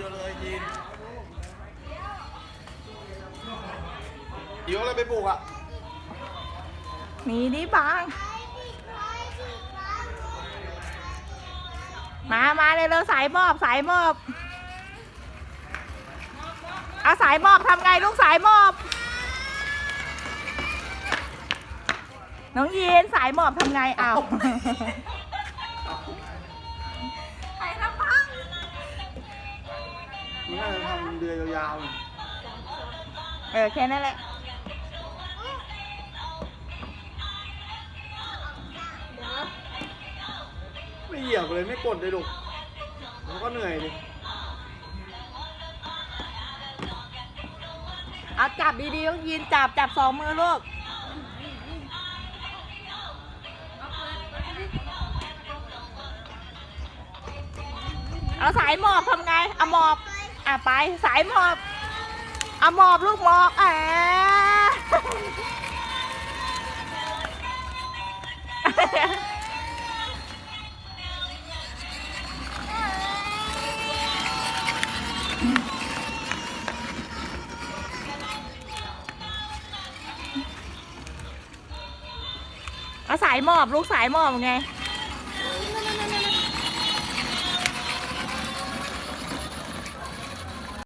เยอะเลยยีนอิ๋วอะไรไปปลูกอะหนีดิบาง มามาเลยเราสายมอบสายมอบเอาสายมอบทำไงลูกสายมอบ น้องยีนสายมอบทำไงเอา มันน่าจะทำเรือยาวๆเออแค่นั้นแหละ ไม่เหยียบเลยไม่กดเลยลูกแล้วก็เหนื่อยดิเอาจับดีๆต้องยีนจับจับสองมือลูก เอาสายหมอบทำไง เอาหมอบอะไป สายหมอบเอาหมอบลูกหมอบแอะเอาสายหมอบลูกสายหมอบไง